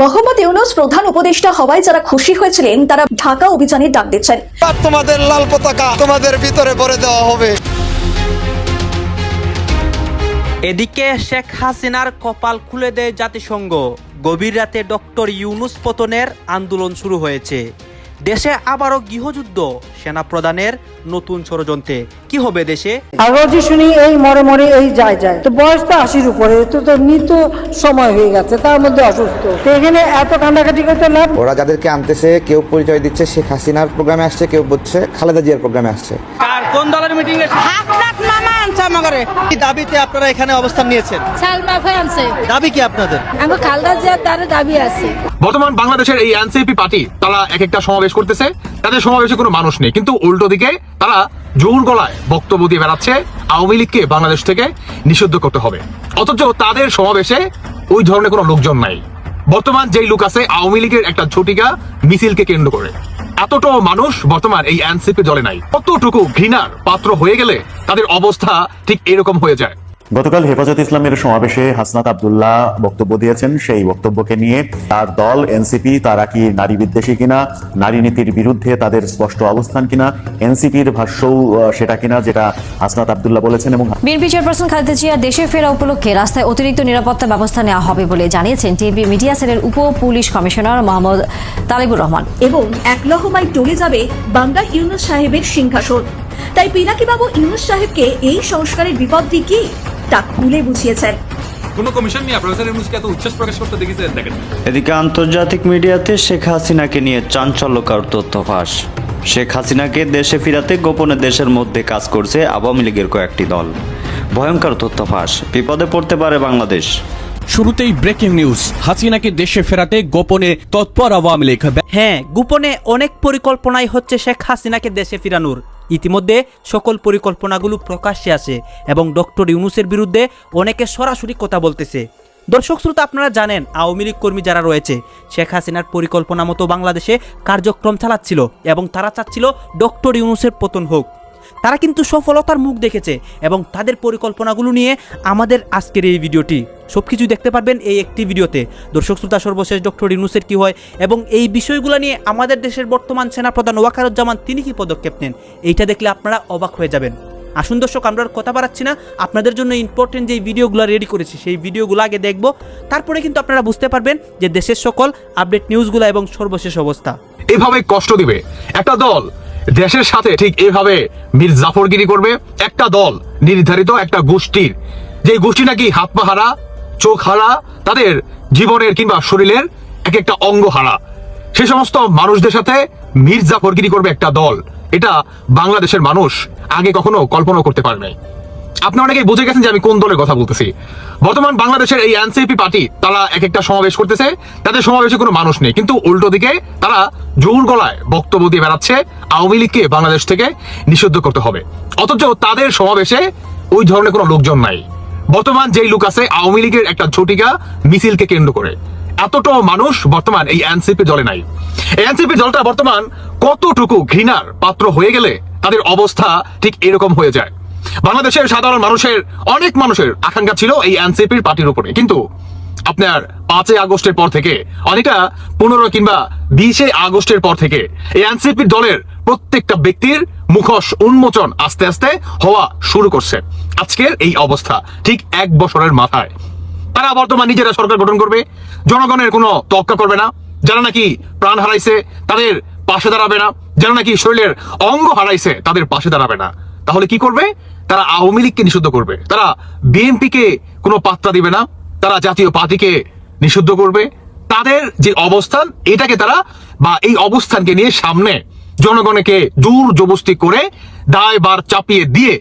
মোহাম্মদ ইউনুস প্রধান উপদেষ্টা হওয়ায় যারা খুশি হয়েছিলেন তারা ঢাকা অভিযানের ডাক দিচ্ছেন। তোমাদের লাল পতাকা তোমাদের ভিতরে ভরে দেওয়া হবে। এদিকে শেখ হাসিনার কপাল খুলে দেয় জাতিসংঘ। গভীর রাতে ডক্টর ইউনুস পতনের আন্দোলন শুরু হয়েছে। দেশে আবারও গৃহযুদ্ধ সেনা প্রদানের নতুন ষড়যন্ত্রে। কি হবে দেশে? আগে শুনি এই মরে মরে এই যায় যায়। তো বয়স তো আশির উপরে তো তো মৃত্যু সময় হয়ে গেছে তার মধ্যে অসুস্থ। তো এখানে এত কান্দাকাটি করতে লাভ? ওরা যাদেরকে আনতেছে কেউ পরিচয় দিচ্ছে শেখ হাসিনার প্রোগ্রামে আসছে কেউ বলছে খালেদা জিয়ার প্রোগ্রামে আসছে। আর কোন দলের মিটিং আপনার আমাকে কি দাবিতে আপনারা এখানে অবস্থান নিয়েছেন? সালমা ভাই আনছে। দাবি কি আপনাদের? আমার খালদা জিয়া তার দাবি আছে। বর্তমান বাংলাদেশের এই এনসিপি পার্টি তারা এক একটা সমাবেশ করতেছে। তাদের সমাবেশে কোনো মানুষ নেই। কিন্তু উল্টো দিকে তারা জোর গলায় বক্তব্য দিয়ে বেড়াচ্ছে। আওয়ামী লীগকে বাংলাদেশ থেকে নিষিদ্ধ করতে হবে। অথচ তাদের সমাবেশে ওই ধরনের কোনো লোকজন নাই। বর্তমান যেই লোক আছে আওয়ামী লীগের একটা ঝটিকা মিছিলকে কেন্দ্র করে। এতটা মানুষ বর্তমান এই এনসিপি দলে নাই। কতটুকু ঘৃণার পাত্র হয়ে গেলে তাদের অবস্থা ঠিক এরকম হয়ে যায়। গতকাল হেফাজত ইসলামের সমাবেশে হাসনাত আব্দুল্লাহ বক্তব্য দিয়েছেন। সেই বক্তব্যকে নিয়ে তার দল এনসিপি তারা কি নারী বিদ্বেষী কিনা নারী নীতির বিরুদ্ধে তাদের স্পষ্ট অবস্থান কিনা এনসিপির ভাষ্যও সেটা কিনা যেটা হাসনাত আব্দুল্লাহ বলেছেন এবং বিএনপি চেয়ারপারসন খালেদা জিয়া দেশে ফেরা উপলক্ষে রাস্তায় অতিরিক্ত নিরাপত্তা ব্যবস্থা নেওয়া হবে বলে জানিয়েছেন টিএবি মিডিয়া সেলের উপ পুলিশ কমিশনার মোহাম্মদ তালিবুর রহমান। এবং এক লহমায় টলে যাবে বাংলা ইউনুস সাহেবের সিংহাসন। তাই পিনাকিবাবু ইউনুস সাহেবকে এই সংস্কারের বিপদটি কি? তা খুলে বুঝিয়েছেন। কোন কমিশন নিয়ে প্রফেসর ইউনুসকে এত উচ্ছ্বাস প্রকাশ করতে দেখেছেন? দেখেন। এদিকে আন্তর্জাতিক মিডিয়াতে শেখ হাসিনাকে নিয়ে চাঞ্চল্যকর তথ্য ফাঁস। শেখ হাসিনাকে দেশে ফিরাতে গোপনে দেশের মধ্যে কাজ করছে আওয়ামী লীগের কয়েকটি দল। ভয়ঙ্কর তথ্য ফাঁস। বিপদে পড়তে পারে বাংলাদেশ। শুরুতেই ব্রেকিং নিউজ হাসিনাকে দেশে ফেরাতে গোপনে তৎপর আওয়ামী লীগ। হ্যাঁ গোপনে অনেক পরিকল্পনাই হচ্ছে শেখ হাসিনাকে দেশে ফিরানোর। ইতিমধ্যে সকল পরিকল্পনাগুলো প্রকাশ্যে আসে এবং ডক্টর ইউনুসের বিরুদ্ধে অনেকে সরাসরি কথা বলতেছে। দর্শক শ্রোতা, আপনারা জানেন, আওয়ামী লীগ কর্মী যারা রয়েছে, শেখ হাসিনার পরিকল্পনা মতো বাংলাদেশে কার্যক্রম চালাচ্ছিল এবং তারা চাচ্ছিল ডক্টর ইউনুসের পতন হোক। তারা কিন্তু সফলতার মুখ দেখেছে এবং তাদের পরিকল্পনাগুলো নিয়ে আমাদের আজকের এই ভিডিওটি। সব কিছুই দেখতে পারবেন এই একটি ভিডিওতে। দর্শক, শ্রোতা, সর্বশেষ ডক্টর ইউনুসের কী হয় এবং এই বিষয়গুলো নিয়ে আমাদের দেশের বর্তমান সেনাপ্রধান ওয়াকারুজ্জামান তিনি কি পদক্ষেপ নেন? এইটা দেখলে আপনারা অবাক হয়ে যাবেন। আসুন দর্শক, আমরা আর কথা বাড়াচ্ছি না। আপনাদের জন্য ইম্পর্টেন্ট যে ভিডিওগুলো রেডি করেছি, সেই ভিডিওগুলো আগে দেখব। তারপরে কিন্তু আপনারা বুঝতে পারবেন যে দেশের সকল আপডেট নিউজগুলো এবং সর্বশেষ অবস্থা। এভাবে কষ্ট দিবে। একটা দল দেশের সাথে ঠিক এভাবে মীর জাফরগিরি করবে, একটা দল নির্ধারিত একটা গোষ্ঠীর। যে গোষ্ঠী নাকি হাত পা হারা চোখ হারা তাদের জীবনের কিংবা শরীরের এক একটা অঙ্গ হারা সে সমস্ত মানুষদের সাথে মীর জাফরগিরি করবে একটা দল। এটা বাংলাদেশের মানুষ আগে কখনো কল্পনা করতে পারে নাই। আপনারা অনেকেই বুঝে গেছেন যে আমি কোন দলের কথা বলতেছি। বর্তমান বাংলাদেশের এই এনসিপি পার্টি, তারা এক একটা সমাবেশ করতেছে। তাদের সমাবেশে কোনো মানুষ নেই। কিন্তু উল্টো দিকে তারা জোর গলায় বক্তব্য দিয়ে বেড়াচ্ছে। আওয়ামী লীগকে বাংলাদেশ থেকে নিষিদ্ধ করতে হবে। অথচ তাদের সমাবেশে ওই ধরনের কোনো লোকজন নাই। বর্তমান যেই লোক আছে, আওয়ামী লীগের একটা ঝটিকা মিছিলকে কেন্দ্র করে। এতটা মানুষ বর্তমান এই এনসিপি দলে নাই। এনসিপি দলটা বর্তমান কতটুকু ঘৃণার পাত্র হয়ে গেলে তাদের অবস্থা ঠিক এরকম হয়ে যায়? বাংলাদেশের সাধারণ মানুষের, অনেক মানুষের আকাঙ্ক্ষা ছিল এই এনসিপির পার্টির উপরে। কিন্তু আপনার পাঁচই আগস্টের পর থেকে অনেকটা পনেরো কিংবা বিশে আগস্টের পর থেকে এই এনসিপির দলের প্রত্যেকটা ব্যক্তির মুখোশ উন্মোচন আস্তে আস্তে হওয়া শুরু করছে। আজকের এই অবস্থা ঠিক এক বছরের মাথায়। তারা বর্তমান নিজেরা সরকার গঠন করবে। জনগণের কোনো তক্কা করবে না। যারা নাকি প্রাণ হারাইছে, তাদের পাশে দাঁড়াবে না। যারা নাকি শরীরের অঙ্গ হারাইছে, তাদের পাশে দাঁড়াবে না। তাহলে কি করবে? তারা আওয়ামী লীগকে নিষিদ্ধ করবে। তারা বিএনপি কে কোনো পাত্তা দিবে না। তারা জাতীয় পার্টিকে নিষিদ্ধ করবে। তাদের যে অবস্থান, এটাকে তারা বা এই অবস্থানকে নিয়ে সামনে জনগণকে জোর জবস্তি করে দায় বার চাপিয়ে দিয়ে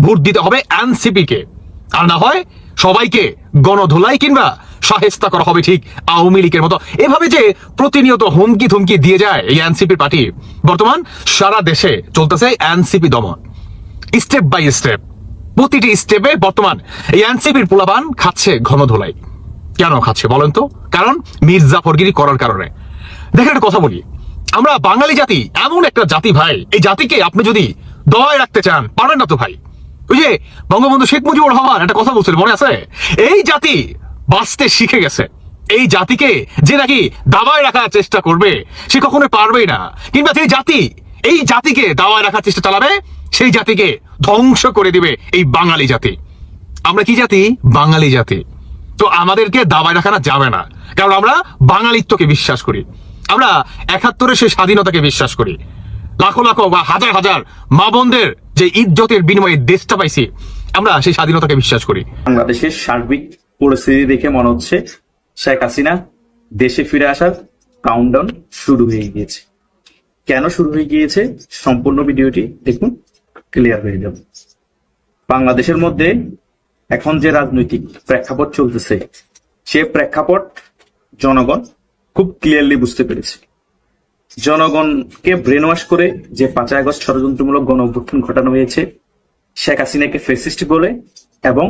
ভোট দিতে হবে এনসিপি কে আর না হয় সবাইকে গণধোলাই কিংবা সাহেস্তা করা হবে ঠিক আওয়ামী লীগের মতো। এভাবে যে প্রতিনিয়ত হুমকি ধুমকি দিয়ে যায় এই এনসিপি পার্টি, বর্তমান সারা দেশে চলতেছে এনসিপি দমন। স্টেপ বাই স্টেপ, প্রতিটি স্টেপে বর্তমান এই এনসিপির পোলাপান খাচ্ছে ঘনধোলাই কেন খাচ্ছে বলেন তো? কারণ মীর জাফরগিরি করার কারণে। দেখেন একটা কথা বলি। আমরা বাঙালি জাতি, এমন একটা জাতি ভাই। এই জাতিকে আপনি যদি দয় রাখতে চান, পারেন না তো ভাই। ওই যে বঙ্গবন্ধু শেখ মুজিবুর রহমান, একটা কথা বলছিল, মনে আছে? এই জাতি বাঁচতে শিখে গেছে। এই জাতিকে যে নাকি দাবায় রাখার চেষ্টা করবে, সে কখনো পারবেই না। কিংবা যে জাতি এই জাতিকে দাবায় রাখার চেষ্টা চালাবে, সেই জাতিকে ধ্বংস করে দিবে এই বাঙালি জাতি। আমরা কি জাতি? বাঙালি জাতি। তো আমাদেরকে দাবায় রাখা যাবে না। কারণ আমরা বাঙালিত্বকে বিশ্বাস করি। আমরা একাত্তরে সেই স্বাধীনতাকে বিশ্বাস করি। লাখো লাখো বা হাজার হাজার মা বোনদের যে ইজ্জতের বিনিময়ে দেশটা পাইছি, আমরা সেই স্বাধীনতাকে বিশ্বাস করি। বাংলাদেশের সার্বিক পরিস্থিতি দেখে মনে হচ্ছে শেখ হাসিনা দেশে ফিরে আসার কাউন্টডাউন শুরু হয়ে গিয়েছে। কেন শুরু হয়ে গিয়েছে? সম্পূর্ণ ভিডিওটি দেখুন ক্লিয়ার হয়ে যাবে। বাংলাদেশের মধ্যে এখন যে রাজনৈতিক প্রেক্ষাপট চলতেছে, সে প্রেক্ষাপট জনগণ খুব ক্লিয়ারলি বুঝতে পেরেছি। জনগণকে ব্রেন ওয়াশ করে যে পাঁচই আগস্ট ষড়যন্ত্রমূলক গণ অভ্যুত্থান ঘটানো হয়েছে, শেখ হাসিনাকে ফেসিস্ট বলে এবং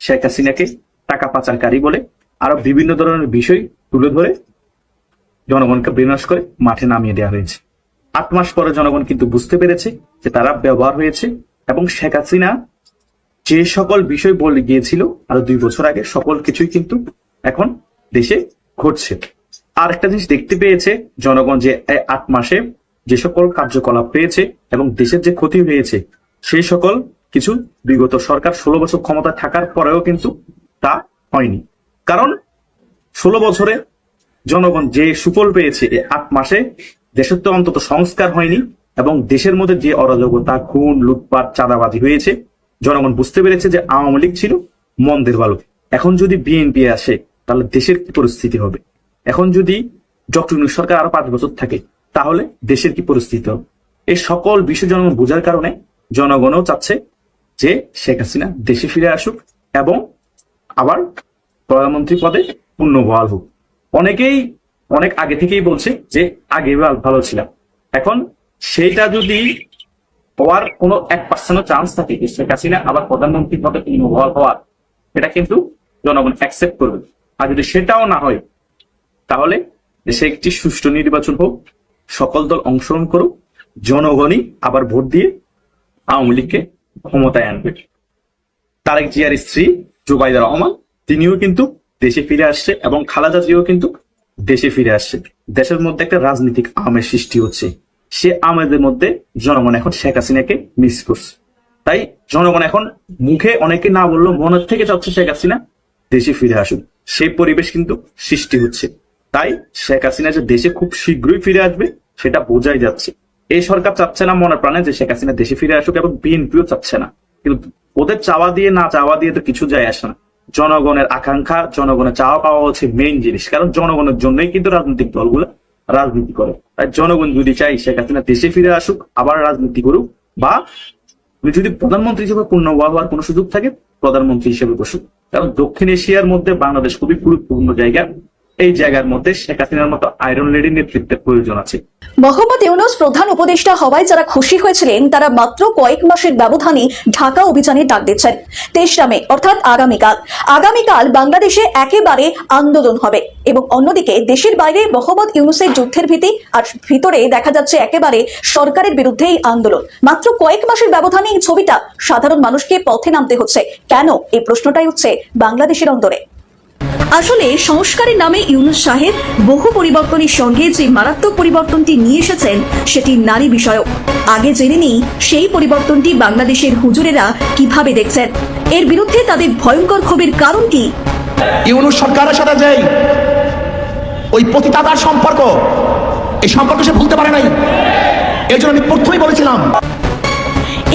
শেখ হাসিনাকে টাকা পাচারকারী বলে আরও বিভিন্ন ধরনের বিষয় তুলে ধরে জনগণকে বিনাশ করে মাঠে নামিয়ে দেওয়া হয়েছে। আট মাস পরে জনগণ কিন্তু বুঝতে পেরেছে যে তারা ব্যবহার হয়েছে এবং শেখ হাসিনা যে সকল বিষয় বলে গিয়েছিল আরও দুই বছর আগে সকল কিছুই কিন্তু এখন দেশে ঘটছে। আর একটা জিনিস দেখতে পেয়েছে জনগণ যে আট মাসে যে সকল কার্যকলাপ পেয়েছে এবং দেশের যে ক্ষতি হয়েছে, সেই সকল কিছু বিগত সরকার ষোলো বছর ক্ষমতা থাকার পরেও কিন্তু তা হয়নি। কারণ ষোলো বছরে জনগণ যে সুফল পেয়েছে আট মাসে, দেশের তো অন্তত সংস্কার হয়নি এবং দেশের মধ্যে যে অরাজকতা, খুন, লুটপাট, চাঁদাবাজি হয়েছে, জনগণ বুঝতে পেরেছে যে আওয়ামী লীগ ছিল মন্দের বালক। এখন যদি বিএনপি আসে, তাহলে দেশের কি পরিস্থিতি হবে? এখন যদি ডক্টর সরকার আরও পাঁচ বছর থাকে, তাহলে দেশের কি পরিস্থিতি হবে? এই সকল বিষয় জনগণ বোঝার কারণে জনগণও চাচ্ছে যে শেখ হাসিনা দেশে ফিরে আসুক এবং আবার প্রধানমন্ত্রী পদে পূর্ণ বহাল হোক। অনেকেই, অনেক আগে থেকেই বলছে যে আগে ভালো ছিলাম। এখন সেইটা যদি হওয়ার কোনো এক পার্সেন্ট চান্স থাকে শেখ হাসিনা আবার প্রধানমন্ত্রী পদে পূর্ণ বহাল হওয়ার, এটা কিন্তু জনগণ অ্যাকসেপ্ট করবে। আর যদি সেটাও না হয় তাহলে দেশে একটি সুষ্ঠু নির্বাচন হোক, সকল দল অংশগ্রহণ করুক, জনগণই আবার ভোট দিয়ে আওয়ামী লীগকে ক্ষমতায় আনবে। তারেক জিয়ার স্ত্রী জুবাইদা রহমান, তিনিও কিন্তু দেশে ফিরে আসছে এবং খালাদা জিও কিন্তু দেশে ফিরে আসছে। দেশের মধ্যে একটা রাজনৈতিক আমের সৃষ্টি হচ্ছে। সে আমেদের মধ্যে জনগণ এখন শেখ হাসিনাকে মিস করছে। তাই জনগণ এখন মুখে অনেকে না বললেও মনের থেকে চাচ্ছে শেখ হাসিনা দেশে ফিরে আসুন সেই পরিবেশ কিন্তু সৃষ্টি হচ্ছে। তাই শেখ হাসিনা যে দেশে খুব শীঘ্রই ফিরে আসবে, সেটা বোঝাই যাচ্ছে। এই সরকার চাচ্ছে না মনে প্রাণে যে শেখ হাসিনা দেশে ফিরে আসুক এবং বিএনপিও চাচ্ছে না। কিন্তু ওদের চাওয়া দিয়ে না চাওয়া দিয়ে তো কিছু যায় আসে না। জনগণের আকাঙ্ক্ষা, জনগণের চাওয়া পাওয়া হচ্ছে মেইন জিনিস। কারণ জনগণের জন্যই কিন্তু রাজনৈতিক দলগুলো রাজনীতি করে। তাই জনগণ যদি চাই শেখ হাসিনা দেশে ফিরে আসুক, আবার রাজনীতি করুক, বা যদি প্রধানমন্ত্রী হিসেবে পূর্ণ হওয়ার কোনো সুযোগ থাকে, প্রধানমন্ত্রী হিসেবে বসুক। কারণ দক্ষিণ এশিয়ার মধ্যে বাংলাদেশ খুবই গুরুত্বপূর্ণ জায়গা। এই জায়গার মধ্যে শেখ হাসিনার মতো আয়রন লেডির নেতৃত্বের প্রয়োজন আছে। মোহাম্মদ ইউনুস প্রধান উপদেষ্টা হওয়ায় যারা খুশি হয়েছিলেন, তারা মাত্র কয়েক মাসের ব্যবধানে ঢাকা অভিযানে ডাক দিচ্ছেন। তেসরা মে অর্থাৎ আগামীকাল। আগামীকাল বাংলাদেশে একেবারে আন্দোলন হবে এবং অন্যদিকে দেশের বাইরে মোহাম্মদ ইউনুসের যুদ্ধের ভীতি আর ভিতরে দেখা যাচ্ছে একেবারে সরকারের বিরুদ্ধে এই আন্দোলন। মাত্র কয়েক মাসের ব্যবধানে এই ছবিটা সাধারণ মানুষকে পথে নামতে হচ্ছে। কেন? এই প্রশ্নটাই হচ্ছে বাংলাদেশের অন্তরে আসলে সংস্কারের নামে ইউনুস সাহেব বহু পরিবর্তনের সঙ্গে যে মারাত্মক পরিবর্তনটি নিয়ে এসেছেন সেটি নারী বিষয়ক। আগে জেনে নিই সেই পরিবর্তনটি বাংলাদেশের হুজুরেরা কীভাবে দেখছেন। এর বিরুদ্ধে তাদের ভয়ঙ্কর ক্ষোভের কারণ কি? ইউনুস সরকারের সাথে যেই ওই পতিতাদার সম্পর্ক এই সম্পর্ক সে ভুলতে পারে নাই। এই জন্য আমি প্রথমেই বলেছিলাম।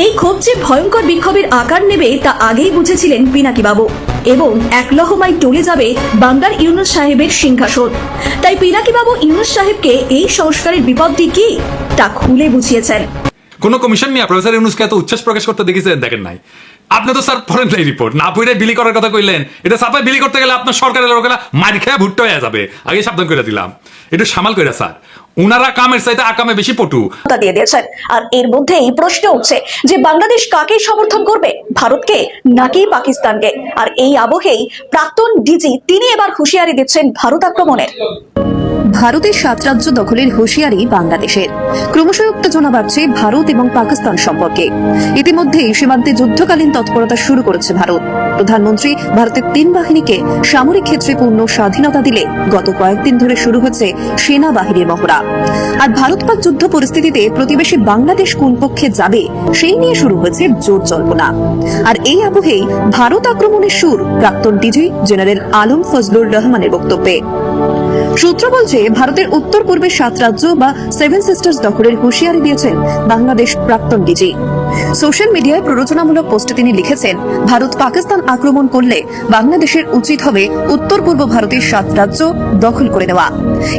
এই ক্ষোভ যে ভয়ঙ্কর বিক্ষোভের আকার নেবে তা আগেই বুঝেছিলেন পিনাকি বাবু এবং এক লহমায় টলে যাবে বাংলার ইউনুস সাহেবের সিংহাসন। তাই পিনাকি বাবু ইউনুস সাহেবকে এই সংস্কারের বিপদটি কি? তা খুলে বুঝিয়েছেন। কোন কমিশন নিয়ে প্রফেসর ইউনুসকে এত উচ্ছ্বাস প্রকাশ করতে দেখেছেন? দেখেন নাই। আপনি তো স্যার পড়েন নাই রিপোর্ট না পড়ে বিলি করার কথা কইলেন। এটা সাপাই বিলি করতে গেলে আপনার সরকারের লোকেরা মার খেয়ে ভুট্টো হয়ে যাবে। আগে সাবধান করে দিলাম। একটু সামাল করে স্যার, উনারা কামের চাইতে আকামে বেশি পটু। তা দিয়ে দিয়েছেন। আর এর মধ্যে এই প্রশ্ন উঠছে যে বাংলাদেশ কাকে সমর্থন করবে? ভারতকে নাকি পাকিস্তানকে? আর এই আবহেই প্রাক্তন ডিজি তিনি এবার হুঁশিয়ারি দিচ্ছেন ভারত আক্রমণের। ভারতের সাত রাজ্য দখলের হুঁশিয়ারি বাংলাদেশের। ক্রমশ উত্তেজনা বাড়ছে ভারত এবং পাকিস্তান সম্পর্কে। ইতিমধ্যেই সীমান্তে যুদ্ধকালীন তৎপরতা শুরু করেছে ভারত। প্রধানমন্ত্রী ভারতের তিন বাহিনীকে সামরিক ক্ষেত্রে পূর্ণ স্বাধীনতা দিলে গত কয়েকদিন ধরে শুরু হয়েছে সেনাবাহিনীর মহড়া। আর ভারত পাক যুদ্ধ পরিস্থিতিতে প্রতিবেশী বাংলাদেশ কোন পক্ষে যাবে, সেই নিয়ে শুরু হয়েছে জোর জল্পনা। আর এই আবহেই ভারত আক্রমণের সুর প্রাক্তন ডিজি জেনারেল আলম ফজলুর রহমানের বক্তব্যে। সূত্র বলছে, ভারতের উত্তর পূর্বের সাত রাজ্য বা সেভেন সিস্টার্স দখলের হুঁশিয়ারি দিয়েছেন বাংলাদেশ প্রাক্তন ডিজি। সোশ্যাল মিডিয়ায় প্ররোচনামূলক পোস্টে তিনি লিখেছেন, ভারত পাকিস্তান আক্রমণ করলে বাংলাদেশের উচিত হবে উত্তর পূর্ব ভারতের সাত রাজ্য দখল করে নেওয়া।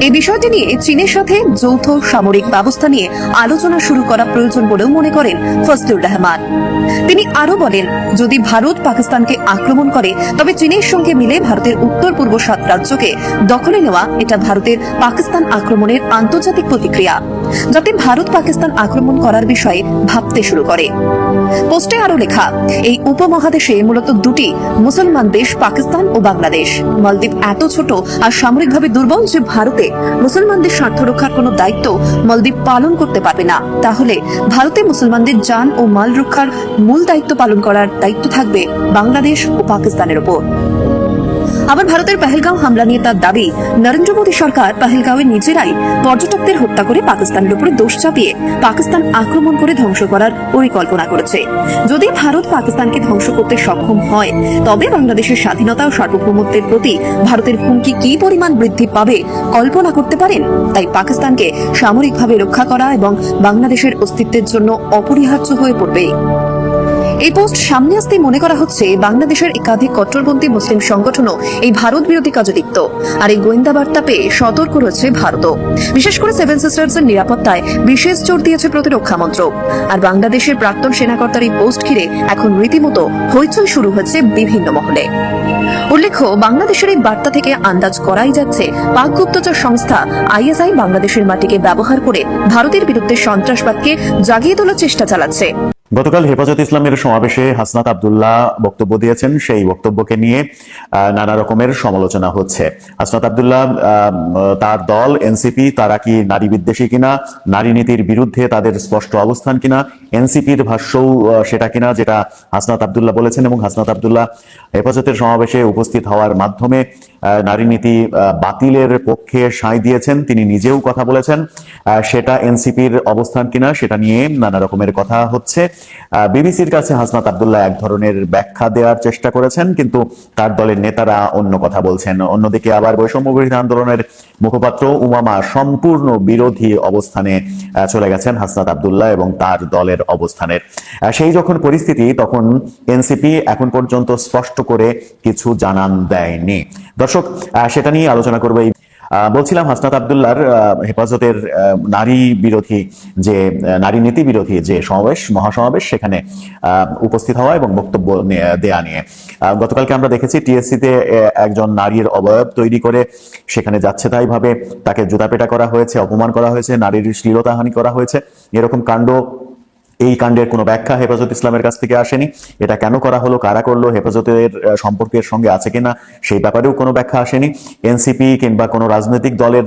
এই বিষয়টি নিয়ে চীনের সাথে যৌথ সামরিক ব্যবস্থা নিয়ে আলোচনা শুরু করা প্রয়োজন বলেও মনে করেন ফজলুর রহমান। তিনি আরও বলেন, যদি ভারত পাকিস্তানকে আক্রমণ করে, তবে চীনের সঙ্গে মিলে ভারতের উত্তর পূর্ব সাত রাজ্যকে দখলে নেওয়া এটা ভারতের পাকিস্তান আক্রমণের আন্তর্জাতিক প্রতিক্রিয়া। যাতে ভারত পাকিস্তান আক্রমণ করার বিষয়ে ভাবতে শুরু করে। পোস্টে আরও লেখা, এই উপমহাদেশে মূলত দুটি মুসলমান দেশ, পাকিস্তান ও বাংলাদেশ। মালদ্বীপ এত ছোট আর সামরিকভাবে দুর্বল যে ভারতে মুসলমানদের স্বার্থ রক্ষার কোনো দায়িত্ব মালদ্বীপ পালন করতে পারবে না, তাহলে ভারতে মুসলমানদের যান ও মাল রক্ষার মূল দায়িত্ব পালন করার দায়িত্ব থাকবে বাংলাদেশ ও পাকিস্তানের ওপর। আবার ভারতের পেহেলগাঁও হামলা নিয়ে তার দাবি, নরেন্দ্র মোদী সরকার পেহেলগাঁওয়ে নিজেরাই পর্যটকদের হত্যা করে পাকিস্তানের উপরে দোষ চাপিয়ে পাকিস্তান আক্রমণ করে ধ্বংস করার পরিকল্পনা করেছে। যদি ভারত পাকিস্তানকে ধ্বংস করতে সক্ষম হয়, তবে বাংলাদেশের স্বাধীনতা ও সার্বভৌমত্বের প্রতি ভারতের হুমকি কি পরিমাণ বৃদ্ধি পাবে কল্পনা করতে পারেন? তাই পাকিস্তানকে সামরিকভাবে রক্ষা করা এবং বাংলাদেশের অস্তিত্বের জন্য অপরিহার্য হয়ে পড়বে। এই পোস্ট সামনে আসতে মনে করা হচ্ছে বাংলাদেশের একাধিক কট্টরপন্থী মুসলিম সংগঠনও এই ভারত বিরোধী কাজে লিপ্ত। আর এই গোয়েন্দা বার্তা পেয়ে সতর্ক রয়েছে ভারতও। বিশেষ করে সেভেন সিস্টার্স এর নিরাপত্তায় বিশেষ জোর দিয়েছে প্রতিরক্ষা মন্ত্রক। আর বাংলাদেশের প্রাক্তন সেনাকর্তার এই পোস্ট ঘিরে এখন রীতিমতো হইচই শুরু হয়েছে বিভিন্ন মহলে। উল্লেখ্য, বাংলাদেশের এই বার্তা থেকে আন্দাজ করাই যাচ্ছে পাক গুপ্তচর সংস্থা আইএসআই বাংলাদেশের মাটিকে ব্যবহার করে ভারতের বিরুদ্ধে সন্ত্রাসবাদকে জাগিয়ে তোলার চেষ্টা চালাচ্ছে। গতকাল হেফাজত ইসলামের সমাবেশে হাসনাত আবদুল্লাহ বক্তব্য দিয়েছেন। সেই বক্তব্যকে নিয়ে নানা রকমের সমালোচনা হচ্ছে। হাসনাত আবদুল্লাহ তার দল, এনসিপি, তারা কি নারী বিদ্বেষী কিনা? নারী নীতির বিরুদ্ধে তাদের স্পষ্ট অবস্থান কিনা? এনসিপির ভাষ্যও সেটা কিনা, যেটা হাসনাত আবদুল্লাহ বলেছেন এবং হাসনাত আবদুল্লাহ হেফাজতের সমাবেশে উপস্থিত হওয়ার মাধ্যমে নারী নীতি বাতিলের পক্ষে সাঁই দিয়েছেন। তিনি নিজেও কথা বলেছেন। সেটা এনসিপির অবস্থান কিনা সেটা নিয়ে নানা রকমের কথা হচ্ছে। বিবিসির কাছে হাসনাত আবদুল্লাহ এক ধরনের ব্যাখ্যা দেওয়ার চেষ্টা করেছেন, কিন্তু তার দলের নেতারা অন্য কথা বলছেন। অন্যদিকে আবার বৈষম্য বিরোধী আন্দোলনের মুখপাত্র উমামা সম্পূর্ণ বিরোধী অবস্থানে চলে গেছেন হাসনাত আবদুল্লাহ এবং তার দলের অবস্থানের। সেই যখন পরিস্থিতি, তখন এনসিপি এখন পর্যন্ত স্পষ্ট করে কিছু জানান দেয়নি। দর্শক সেটা নিয়ে আলোচনা করব বলছিলাম হাসনাত আবদুল্লার হেফাজতের নারী বিরোধী যে নারী নীতি বিরোধী যে সমাবেশ, মহাসমাবেশ, সেখানে উপস্থিত হওয়া এবং বক্তব্য দেয়া নিয়ে। গতকালকে আমরা দেখেছি টিএসসিতে একজন নারীর অবয়ব তৈরি করে সেখানে যাচ্ছে তাই ভাবে তাকে জুতাপেটা করা হয়েছে, অপমান করা হয়েছে, নারীর শ্লীলতাহানি করা হয়েছে। এরকম কাণ্ড এই কাণ্ডের কোনো ব্যাখ্যা হেফাজত ইসলামের কাছ থেকে আসেনি। এটা কেন করা হলো, কারা করল, হেফাজতের সম্পর্কের সঙ্গে আছে কিনা, সেই ব্যাপারেও কোনো ব্যাখ্যা আসেনি। এনসিপি কিংবা কোনো রাজনৈতিক দলের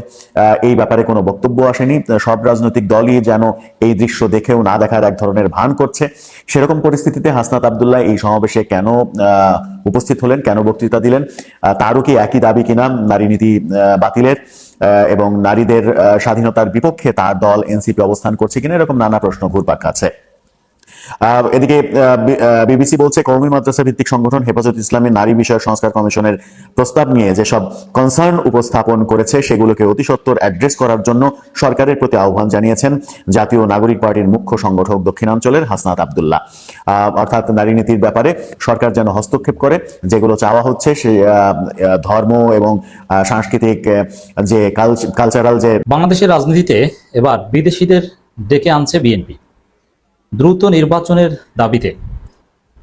এই ব্যাপারে কোনো বক্তব্য আসেনি। সব রাজনৈতিক দলই যেন এই দৃশ্য দেখেও না দেখার এক ধরনের ভান করছে। সেরকম পরিস্থিতিতে হাসনাত আবদুল্লাহ এই সমাবেশে কেন উপস্থিত হলেন, কেন বক্তৃতা দিলেন তারও কি একই দাবি কিনা নারী নীতি বাতিলের। এবং নারীদের স্বাধীনতার বিপক্ষে তার দল এনসিপি অবস্থান করছে কিনা এরকম নানা প্রশ্ন ঘুরপাক আহ, এদিকে বিবিসি বলছে, কওমি মাদ্রাসা ভিত্তিক সংগঠন হেফাজত ইসলামের নারী বিষয়ক সংস্কার কমিশনের প্রস্তাব নিয়ে যেসব কনসার্ন উপস্থাপন করেছে, সেগুলোকে অতি অ্যাড্রেস করার জন্য সরকারের প্রতি আহ্বান জানিয়েছেন জাতীয় নাগরিক পার্টির মুখ্য সংগঠক দক্ষিণাঞ্চলের হাসনাত আবদুল্লাহ। অর্থাৎ নারী নীতির ব্যাপারে সরকার যেন হস্তক্ষেপ করে, যেগুলো চাওয়া হচ্ছে, সে ধর্ম এবং সাংস্কৃতিক যে কালচারাল যে বাংলাদেশের রাজনীতিতে এবার বিদেশিদের ডেকে আনছে বিএনপি। দ্রুত নির্বাচনের দাবিতে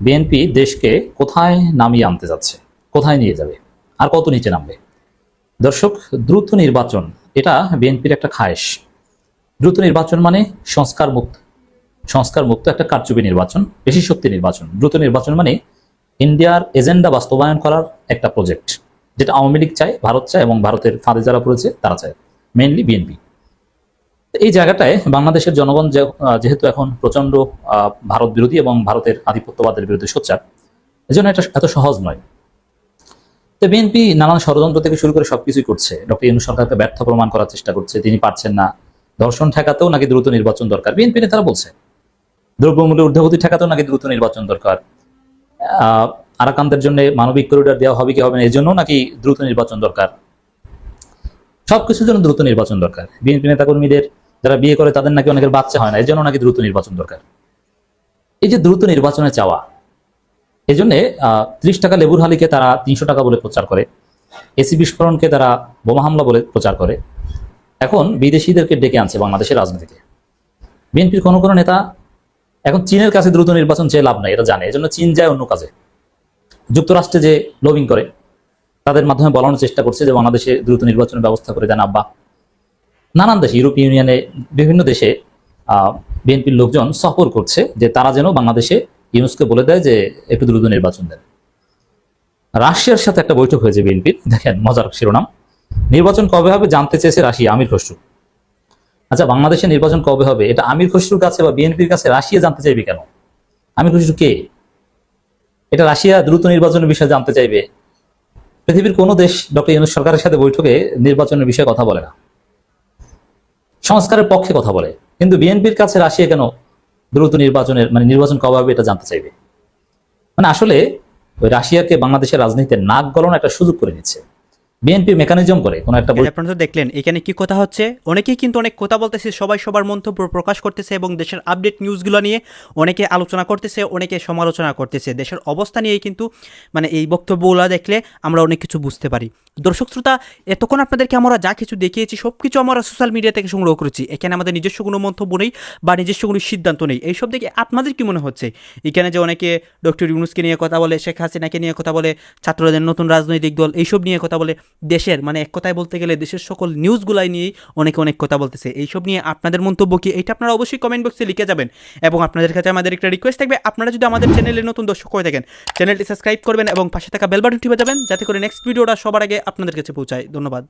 বিএনপি দেশকে কোথায় নামিয়ে আনতে যাচ্ছে? কোথায় নিয়ে যাবে? আর কত নিচে নামবে? দর্শক, দ্রুত নির্বাচন, এটা বিএনপির একটা খায়েশ। দ্রুত নির্বাচন মানে সংস্কার মুক্ত সংস্কার মুক্ত একটা কারচুপি নির্বাচন, বেশি শক্তি নির্বাচন। দ্রুত নির্বাচন মানে ইন্ডিয়ার এজেন্ডা বাস্তবায়ন করার একটা প্রজেক্ট, যেটা আওয়ামী লীগ চায়, ভারত চায় এবং ভারতের ফাঁদে যারা পড়েছে, তারা চায়। Mainly BNP. এই জায়গাটায় বাংলাদেশের জনগণ যেহেতু এখন প্রচণ্ড ভারত বিরোধী এবং ভারতের আধিপত্যবাদের বিরুদ্ধে সোচ্চার এজন্য এটা এত সহজ নয়। তো বিএনপি নানান ষড়যন্ত্র থেকে শুরু করে সবকিছুই করছে। ডক্টর ইউনূস সরকারকে ব্যর্থ প্রমাণ করার চেষ্টা করছে তিনি পারছেন না। দর্শন ঠেকাতেও নাকি দ্রুত নির্বাচন দরকার। বিএনপি নেতারা বলছে দ্রব্যমূল্যের ঊর্ধ্বগতি ঠেকাতেও নাকি দ্রুত নির্বাচন দরকার। আহ, আরাকানদের জন্য মানবিক করিডর দেওয়া হবে কি হবে না এই জন্য নাকি দ্রুত নির্বাচন দরকার। সবকিছুর জন্য দ্রুত নির্বাচন দরকার। বিএনপি নেতাকর্মীদের যারা বিয়ে করে তাদের নাকি অনেকের বাচ্চা হয় না এই জন্য নাকি দ্রুত নির্বাচন দরকার। এই যে দ্রুত নির্বাচনে চাওয়া এই জন্যে ত্রিশ টাকা লেবুর হালিকে তারা তিনশো টাকা বলে প্রচার করে। এসি বিস্ফোরণকে তারা বোমা হামলা বলে প্রচার করে। এখন বিদেশিদেরকে ডেকে আনছে বাংলাদেশের রাজনীতিতে বিএনপির কোনো কোনো নেতা এখন চীনের কাছে দ্রুত নির্বাচন চেয়ে লাভ নাই এটা জানে। এজন্য চীন যায় অন্য কাজে। যুক্তরাষ্ট্রে যে লবিং করে, তাদের মাধ্যমে বলানোর চেষ্টা করছে যে বাংলাদেশে দ্রুত নির্বাচনের ব্যবস্থা করে দেন আব্বা। নানান দেশে ইউরোপীয় ইউনিয়নে বিভিন্ন দেশে বিএনপির লোকজন সফর করছে যে তারা যেন বাংলাদেশে ইউনুসকে বলে দেয় যে, একটু দ্রুত নির্বাচন দেন। রাশিয়ার সাথে একটা বৈঠক হয়েছে বিএনপির দেখেন, মজার শিরোনাম। নির্বাচন কবে হবে জানতে চেয়েছে রাশিয়া, আমির খসরু। আচ্ছা বাংলাদেশে নির্বাচন কবে হবে? এটা আমির খসরুর কাছে বা বিএনপির কাছে রাশিয়া জানতে চাইবে কেন? আমির খসরু কে? এটা রাশিয়া দ্রুত নির্বাচনের বিষয়ে জানতে চাইবে। পৃথিবীর কোনো দেশ ডক্টর ইউনুস সরকারের সাথে বৈঠকে নির্বাচনের বিষয়ে কথা বলে না। সংস্কারের পক্ষে কথা বলে। কিন্তু বিএনপির কাছে রাশিয়া কেন দ্রুত নির্বাচনের মানে নির্বাচন কবে এটা জানতে চাইবে? মানে আসলে ওই রাশিয়াকে বাংলাদেশের রাজনীতিতে নাক গলানো একটা সুযোগ করে দিচ্ছে। বিএনপি মেকানিজম করে, কোনো একটা আপনারা তো দেখলেন, এখানে কি কথা হচ্ছে? অনেকেই কিন্তু অনেক কথা বলতেছে, সবাই সবার মন্তব্য প্রকাশ করতেছে এবং দেশের আপডেট নিউজগুলো নিয়ে অনেকে আলোচনা করতেছে, অনেকে সমালোচনা করতেছে। দেশের অবস্থা নিয়ে কিন্তু মানে এই বক্তব্যগুলো দেখলে আমরা অনেক কিছু বুঝতে পারি। দর্শক শ্রোতা, এতক্ষণ আপনাদেরকে আমরা যা কিছু দেখিয়েছি সব কিছু আমরা সোশ্যাল মিডিয়া থেকে সংগ্রহ করেছি। এখানে আমাদের নিজস্ব কোনো মন্তব্য নেই বা নিজস্ব কোনো সিদ্ধান্ত নেই। এইসব দেখে আপনাদের কি মনে হচ্ছে? এখানে যে অনেকে ডক্টর ইউনুসকে নিয়ে কথা বলে, শেখ হাসিনাকে নিয়ে কথা বলে, ছাত্রদের নতুন রাজনৈতিক দল, এইসব নিয়ে কথা বলে দেশের মানে এক কথায় বলতে গেলে দেশের সকল নিউজগুলাই নিয়ে অনেকে অনেক কথা বলতেছে। এইসব নিয়ে আপনাদের মন্তব্য কি? এইটা আপনারা অবশ্যই কমেন্ট বক্সে লিখে যাবেন। এবং আপনাদের কাছে আমাদের একটা রিকোয়েস্ট থাকবে, আপনারা যদি আমাদের চ্যানেলে নতুন দর্শক হয়ে থাকেন চ্যানেলটি সাবস্ক্রাইব করবেন এবং পাশে থাকা বেল টিপে যাবেন যাতে করে নেক্সট ভিডিওটা সবার আগে আপনাদের কাছে পৌঁছায়। ধন্যবাদ।